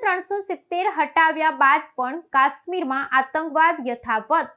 ત્રણસો સિત્તેર હટાવ્યા બાદ પણ કાશ્મીરમાં આતંકવાદ યથાવત.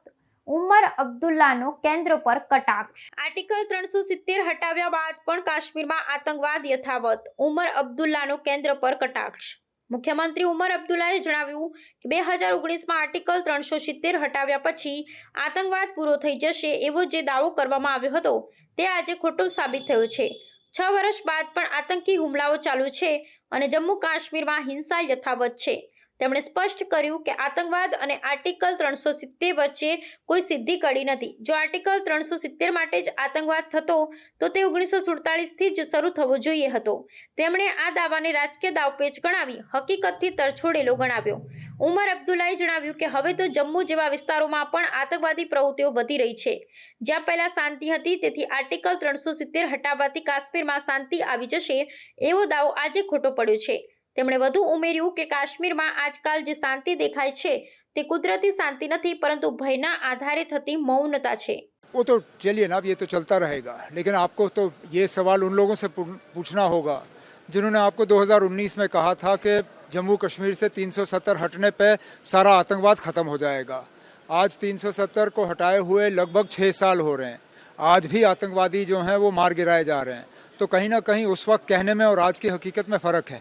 ઉમર અબ્દુલ્લાનો કેન્દ્ર પર કટાક્ષ. આર્ટિકલ ત્રણસો સિત્તેર હટાવ્યા બાદ પણ કાશ્મીરમાં આતંકવાદ યથાવત. ઉમર અબ્દુલ્લાનો કેન્દ્ર પર કટાક્ષ. મુખ્યમંત્રી ઉમર અબ્દુલ્લાએ જણાવ્યું કે બે હજાર ઓગણીસમાં આર્ટિકલ ત્રણસો સિત્તેર હટાવ્યા પછી આતંકવાદ પૂરો થઈ જશે એવો જે દાવો કરવામાં આવ્યો હતો, તે આજે ખોટો સાબિત થયો છે. છ વર્ષ બાદ પણ આતંકી હુમલાઓ ચાલુ છે અને જમ્મુ કાશ્મીરમાં હિંસા યથાવત છે. તેમણે સ્પષ્ટ કર્યું કે આતંકવાદ અને આર્ટિકલ ત્રણસો સિત્તેર વચ્ચે કોઈ સિદ્ધિ કડી નથી. જો આર્ટિકલ ત્રણસો સિત્તેર માટે જ આતંકવાદ થતો, તો તે ઓગણીસો સુડતાલીસથી જ શરૂ થવો જોઈએ હતો. તેમણે આ દાવાને રાજકીય દાવપેચ ગણાવી, હકીકતથી તરછોડેલો ગણાવ્યો. ઉમર અબ્દુલ્લાએ જણાવ્યું કે હવે તો જમ્મુ જેવા વિસ્તારોમાં પણ આતંકવાદી પ્રવૃત્તિઓ વધી રહી છે જ્યાં પહેલા શાંતિ હતી તેથી આર્ટિકલ ત્રણસો સિત્તેર હટાવવાથી કાશ્મીરમાં શાંતિ આવી જશે એવો દાવો આજે ખોટો પડ્યો છે તેમણે વધુ ઉમેર્યું કે કાશ્મીરમાં આજકાલ જે શાંતિ દેખાય છે તે કુદરતી શાંતિ નથી પરંતુ ભયના આધારે થતી મૌનતા છે वो तो चलिए ना अब ये तो चलता रहेगा लेकिन आपको तो ये सवाल उन लोगों से पू- पूछना होगा जिन्होंने आपको 2019 में कहा था कि जम्मू कश्मीर से 370 हटने पे सारा आतंकवाद ख़त्म हो जाएगा। आज 370 को हटाए हुए लगभग छः साल हो रहे हैं। आज भी आतंकवादी जो हैं वो मार गिराए जा रहे हैं। तो कहीं ना कहीं उस वक्त कहने में और आज की हकीकत में फ़र्क है।